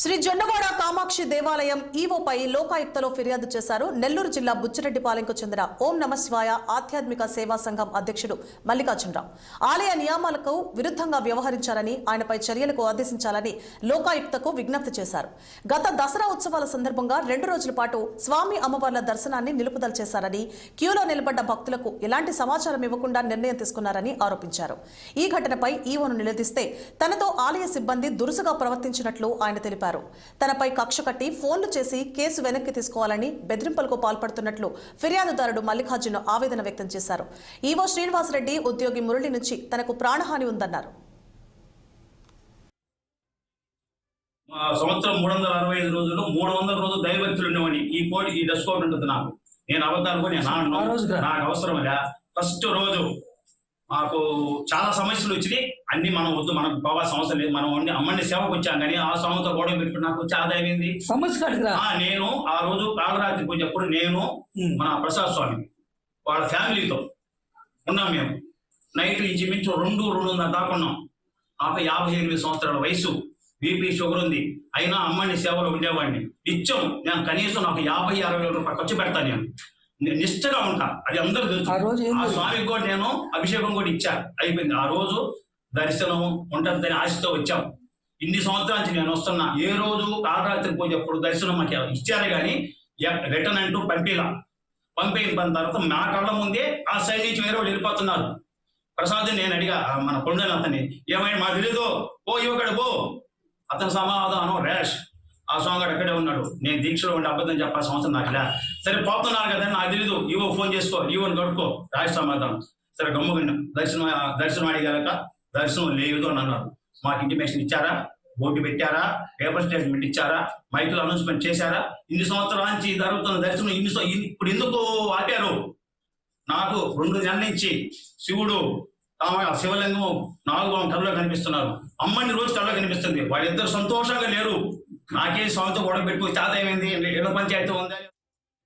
శ్రీ జొండగోడ కామాక్షి దేవాలయం ఈవోపై లోకాయుక్తలో ఫిర్యాదు చేశారు. నెల్లూరు జిల్లా బుచ్చిరెడ్డిపాలెంకు చెందిన ఓం నమశివాయ ఆధ్యాత్మిక సేవా సంఘం అధ్యక్షుడు మల్లికార్జునరావు. ఆలయ నియామాలకు విరుద్ధంగా వ్యవహరించారని ఆయనపై చర్యలకు ఆదేశించాలని లోకాయుక్తకు విజ్ఞప్తి చేశారు. గత దసరా ఉత్సవాల సందర్భంగా రెండు రోజుల పాటు స్వామి అమ్మవార్ల దర్శనాన్ని నిలుపుదల చేశారని క్యూలో నిలబడ్డ భక్తులకు ఎలాంటి సమాచారం ఇవ్వకుండా నిర్ణయం తీసుకున్నారని ఆరోపించారు. ఈ ఘటనపై ఈవోను నిలదీస్తే తనతో ఆలయ సిబ్బంది దురుసుగా ప్రవర్తించినట్లు ఆయన తెలిపారు. తనపై కక్ష కట్టి ఫోన్లు చేసి కేసు వెనక్కి తీసుకోవాలని బెదిరింపులకు పాల్పడుతున్నట్లు ఫిర్యాదుదారుడు మల్లికార్జున ఆవేదన వ్యక్తం చేశారు. ఈవో శ్రీనివాసరెడ్డి ఉద్యోగి మురళి నుంచి తనకు ప్రాణహాని ఉందన్నారు. సంవత్సరం మూడు వందల అరవై ఐదు రోజులు మూడు వందల రోజులు దైవభక్తులు ఉండేవాడిని. ఈ కోడి ఈ డ్రెస్ కోడ్ ఉంటుంది నాకు. నేను అబద్ధాలు కూడా నేను ఆడను. ఆ రోజుగా? నాకు అవసరమేగా ఫస్ట్ రోజు మాకు చాలా సమస్యలు వచ్చినాయి. అన్ని మనం వద్దు మనకు పోవాల్సిన అవసరం లేదు. మనం అన్ని అమ్మని సేవకు వచ్చాం కానీ ఆ స్వామితో గొడవ పెట్టుకుని నాకు వచ్చే ఆదాయం ఏంది? సమస్య నేను ఆ రోజు కాలరాత్రి పూజ అప్పుడు నేను. మన ప్రసాద్ స్వామి వాళ్ళ ఫ్యామిలీతో ఉన్నాం మేము. నైట్ ఇంచుమించు రెండు రెండున్నర దాకా ఉన్నాం. నాకు యాభై ఎనిమిది సంవత్సరాల వయసు. బీపీ షుగర్ ఉంది. అయినా అమ్మని సేవలో ఉండేవాడిని. నిత్యం నేను కనీసం నాకు యాభై అరవై వేల రూపాయలు ఖర్చు పెడతాను నేను. నిష్ఠగా ఉంటా. అది అందరూ తెలుసు. ఆ? స్వామికి కూడా నేను అభిషేకం కూడా ఇచ్చా. అయిపోయింది. ఆ రోజు దర్శనం ఉంటుందని ఆశతో వచ్చాం. ఇన్ని సంవత్సరాల నుంచి నేను వస్తున్నా. ఏ రోజు కాలరాత్రి పూజ అప్పుడు దర్శనం మాకు ఇచ్చారు కానీ రిటర్న్ అంటూ పంపిలా. పంపిన తర్వాత మా కళ్ళ ముందే ఆ సైడ్ నుంచి వేరే వాళ్ళు వెళ్ళిపోతున్నారు. ప్రసాద్ నేను అడిగా మన కొండని అతన్ని ఏమైనా మాకు తెలీదు. ఓ యువకుడు పో. అతని సమాధానం ర్యాష్. ఆ స్వామి గారు అక్కడే ఉన్నాడు. నేను దీక్షలో ఉండి అబద్ధం చెప్పాల్సిన అవసరం నాకు లే. సరే పోతున్నాను కదా నాకు తెలీదు. ఇవో ఫోన్ చేసుకో ఇవోని కడుక్కో. రాజస్వామి సమాధానం. సరే గమ్ముగా దర్శనం దర్శనం అడిగాక దర్శనం లేదు అని అన్నారు. మాకు ఇంటిమేషన్ ఇచ్చారా? బోర్డు పెట్టారా? పేపర్ స్టేట్మెంట్ ఇచ్చారా? మైకులు అనౌన్స్మెంట్ చేశారా? ఇన్ని సంవత్సరాల నుంచి జరుగుతున్న దర్శనం ఇన్ని ఇప్పుడు ఎందుకు ఆపారు? నాకు రెండు నెలల నుంచి శివుడు శివలింగం నాలుగు కళ్ళలో కనిపిస్తున్నారు. అమ్మని రోజు కళ్ళలో కనిపిస్తుంది. వాళ్ళిద్దరు సంతోషంగా లేరు. నాకే స్వామితో గొడవ పెట్టుకుని తాత ఏమైంది? ఇళ్ళ పంచాయతీ ఉందని.